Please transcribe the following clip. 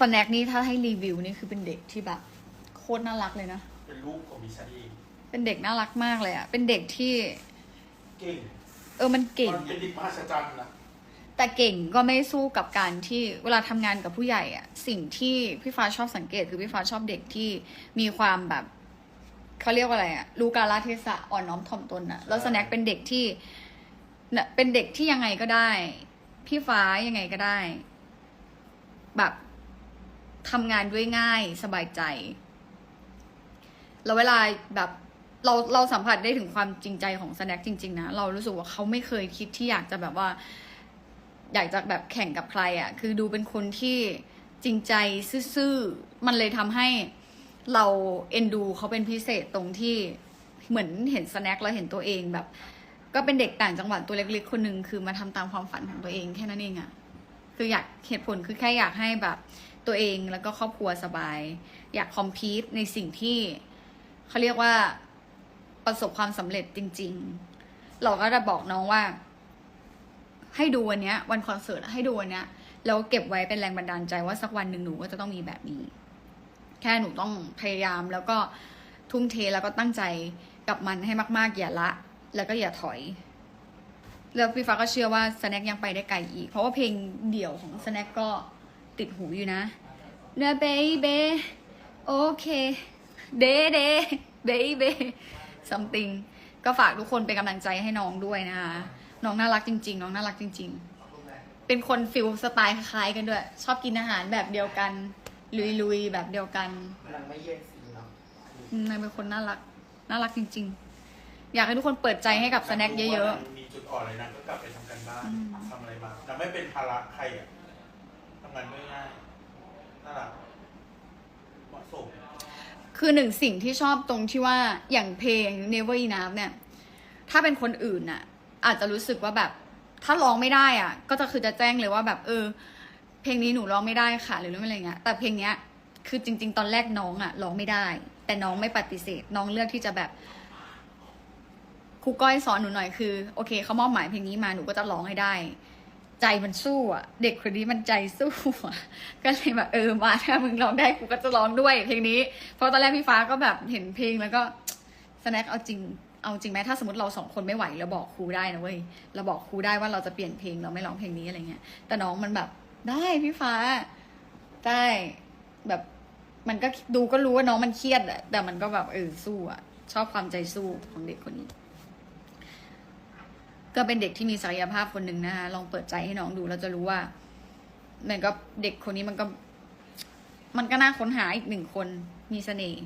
สแน็คนี่ถ้าให้รีวิวนี่คือเป็นเด็กที่แบบโคตรน่ารักเลยนะ เป็นลูกของดิฉันเองเป็นเด็กน่ารักมากเลยอะเป็นเด็กที่ เก่งเออมันเก่ง มันเป็นเด็กมหัศจรรย์นะแต่เก่งก็ไม่สู้กับการที่เวลาทำงานกับผู้ใหญ่อะสิ่งที่พี่ฟ้าชอบสังเกตคือพี่ฟ้าชอบเด็กที่มีความแบบเขาเรียกว่าอะไรอะรู้กาลเทศะอ่อนน้อมถ่อมตนอะแล้วสแน็คเป็นเด็กที่เนี่ยเป็นเด็กที่ยังไงก็ได้ พี่ฟ้ายังไงก็ได้ แบบ ทำงานด้วยง่ายสบายใจแล้วเวลาแบบเราเราสัมผัสได้ถึงความจริงใจของสแน็คจริง ๆ นะ เรารู้สึกว่าเขาไม่เคยคิดที่อยากจะแบบว่า อยากจะแบบแข่งกับใครอะ่ะ คือดูเป็นคนที่จริงใจซื่อๆมันเลยทำให้เราเอ็นดูเขาเป็นพิเศษตรงที่เหมือนเห็นสแน็คแล้วเห็นตัวเองแบบ ก็เป็นเด็กต่างจังหวัดตัวเล็กๆคนหนึ่งคือมาทำตามความฝันของตัวเองแค่นั้นเองอะ่ะคืออยากเหตุผลคือแค่อยากให้แบบ ตัวเองแล้วก็ครอบครัวสบาย อยากคอมพีตในสิ่งที่เขาเรียกว่าประสบความสำเร็จจริง ๆ เราก็จะบอกน้องว่า ให้ดูวันนี้วันคอนเสิร์ตให้ดูวันนี้แล้วเก็บไว้เป็นแรงบันดาลใจว่าสักวันหนึ่งหนูก็จะต้องมีแบบนี้ แค่หนูต้องพยายามแล้วก็ทุ่มเทแล้วก็ตั้งใจกับมันให้มาก ๆ อย่าละ แล้วก็อย่าถอย แล้วพี่ฟ้าก็เชื่อว่าสแน็คยังไปได้ไกลอีก เพราะว่าเพลงเดี่ยวของสแน็คก็ ติดหูอยู่นะเนเบเบโอเคเดเดเบเบ something ก็ฝากทุกคนเป็นกำลังใจให้น้องด้วยนะคะน้องน่ารักจริง ๆ น้องน่ารักจริง ๆ เป็นคนฟิลสไตล์คล้ายๆกันด้วย ชอบกินอาหารแบบเดียวกัน ลุยๆแบบเดียวกันนางไม่เย็นสีเนาะอืมนายเป็นคนน่ารักน่ารักจริง ๆ อยากให้ทุกคนเปิดใจให้กับสแน็คเยอะๆ มีจุดอ่อนอะไรนางก็กลับไปทำกันบ้านอืมทำอะไรมานางไม่เป็นภาระใครอะทำงานง่ายๆน่ารักเหมาะสมคือหนึ่งสิ่งที่ชอบตรงที่ว่าอย่างเพลง Never Enough เนี่ย ถ้าเป็นคนอื่นน่ะ อาจจะรู้สึกว่าแบบ ถ้าร้องไม่ได้อะ ก็จะคือจะแจ้งเลยว่าแบบ เออ เพลงนี้หนูร้องไม่ได้ค่ะ หรืออะไรเงี้ยแต่เพลงเนี้ยคือจริง ๆ ตอนแรกน้องอะร้องไม่ได้ แต่น้องไม่ปฏิเสธ น้องเลือกที่จะแบบครูก้อยสอนหนูหน่อยคือ โอเคเขามอบหมายเพลงนี้มาหนูก็จะร้องให้ได้ ใจมันสู้อะ เด็กคนนี้มันใจสู้อะก็เลยแบบเออมาถ้ามึงร้องได้กูก็จะร้องด้วยเพลงนี้ เพราะตอนแรกพี่ฟ้าก็แบบเห็นเพลงแล้วก็สแน็คเอาจริงเอาจริงไหมถ้าสมมติเราสองคนไม่ไหวเราบอกครูได้นะเว้ยเราบอกครูได้ว่าเราจะเปลี่ยนเพลงเราไม่ร้องเพลงนี้อะไรเงี้ยแต่น้องมันแบบได้พี่ฟ้าได้แบบมันก็ดูก็รู้ว่าน้องมันเครียดแหละแต่มันก็แบบเออสู้อะชอบความใจสู้ของเด็กคนนี้ ก็เป็นเด็กที่มีศักยภาพคนหนึ่งนะคะลองเปิดใจให้น้องดูเราจะรู้ว่ามันก็เด็กคนนี้มันก็ มันก็น่าค้นหาอีกหนึ่งคนมีเสน่ห์